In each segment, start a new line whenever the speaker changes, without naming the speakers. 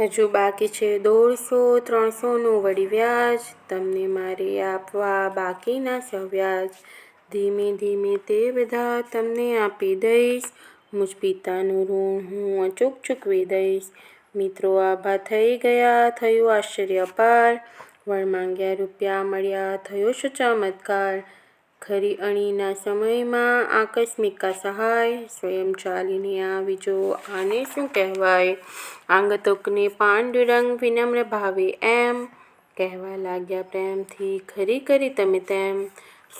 હજુ બાકી છે દોઢસો, ત્રણસોનું વળી વ્યાજ. તમને મારે આપવા બાકીના સવ્યાજ ધીમે ધીમે તે બધા તમને આપી દઈશ. મુજ પિતાનું ઋણ હું અચૂક ચૂકવી દઈશ. મિત્રો, આભા થઈ ગયા, થયું આશ્ચર્ય પાર વણ માંગ્યા રૂપિયા મળ્યા, થયો શું ચમત્કાર ખરી અણીના સમયમાં આકસ્મિકા સહાય સ્વયં ચાલીને આવીજો આને શું કહેવાય? આગંતુકને પાંડુરંગ વિનમ્ર ભાવે એમ કહેવા લાગ્યા પ્રેમથી. ખરી કરી તમે તેમ.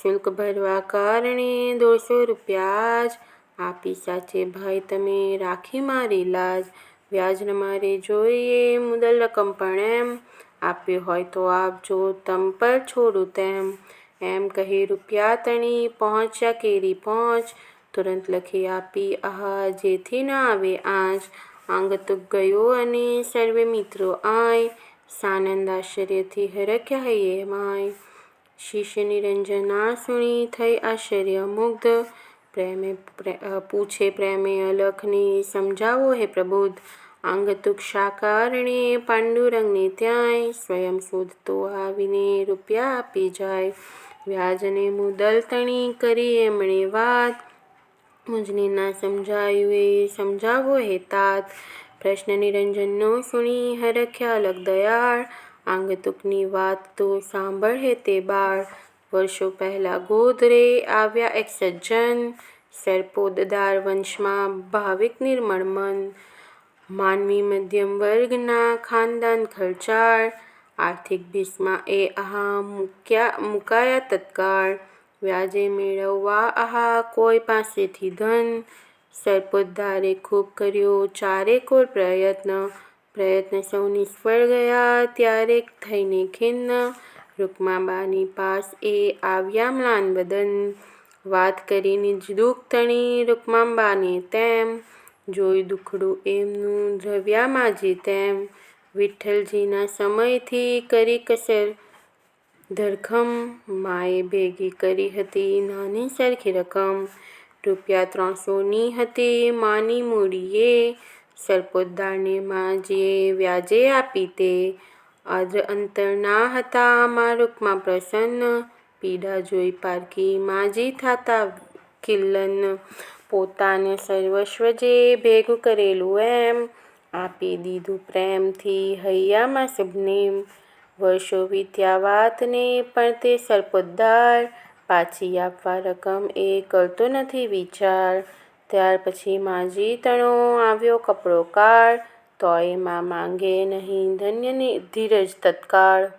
શુલ્ક ભરવા કારણે દોઢસો રૂપિયા જ આપી સાચે. ભાઈ, તમે રાખી મારી લાજ. વ્યાજને મારે જોઈએ મુદલ રકમ પણ એમ. આપ્યું હોય તો આપજો તમ પર છોડું તેમ. એમ કહી રૂપિયા તણી પહોંચ્યા કેરી પહોંચ. તુરંત લખી આપી, આહા, જેથી ન આવે આંચ આંગતુક ગયો અને સર્વે મિત્રો આય. સાનંદ આશ્ચર્યથી હરખ્યા હૈયે માય શિષ્ય નિરંજન આ સુણી થઈ આશ્ચર્ય મુગ્ધ. પ્રેમે પૂછે પ્રેમે, અલખને સમજાવો હે પ્રબુદ્ધ આંગતુક શાકારણે પાંડુરંગને ત્યાંય. સ્વયં શોધતો આવીને રૂપિયા આપી જાય. વ્યાજને મુદલ તણી કરી એમણે વાત. મુજને ના સમજાયું એ સમજાવો હેતાત પ્રશ્ન નિરંજનનો સુણી હરખ્યા અલખ દયાળ આગંતુકની વાત તો સાંભળ હે તે બાળ. વર્ષો પહેલાં ગોધરે આવ્યા એક સજ્જન. સરપોદદાર વંશમાં ભાવિક નિર્મળ મન. માનવી મધ્યમ વર્ગના ખાનદાન ખર્ચાળ. આર્થિક ભીસમાં એ આહા મૂક્યા, મુકાયા તત્કાળ. વ્યાજે મેળવવા આહા કોઈ પાસેથી ધન. સર્પોદદારે ખૂબ કર્યો ચારેકોર પ્રયત્ન. પ્રયત્ન સૌ નિષ્ફળ ગયા ત્યારે થઈને ખિન્ન. રૂકમાબાની પાસ એ આવ્યા મ્લાન બદન વાત કરીને જ દુઃખ તણી રૂકમાંબાને તેમ. જોઈ દુખડું એમનું દ્રવ્યા માજી તેમ. વિઠ્ઠલજીના સમયથી કરી કસર. ધરખમ માએ ભેગી કરી હતી નાની સરખી રકમ. રૂપિયા ત્રણસોની હતી માની મૂડીએ. એ માં માજીએ વ્યાજે આપી તે. આદ્ર અંતર ના હતા મા રૂકમા પ્રસન્ન. પીડા જોઈ પારકી માજી થતા કિલ્લન. પોતાને સર્વસ્વ જે ભેગું કરેલું એમ. આપી દીધું પ્રેમથી હૈયામાં સબનેમ વર્ષો વીત્યા વાતને પણ તે સર્પોદદાર પાછી આપવા રકમ એ કરતો નથી વિચાર. ત્યાર પછી માજી તણો આવ્યો કપડો કાળ. તોય મા માંગે નહીં ધન્યની ધીરજ તત્કાળ.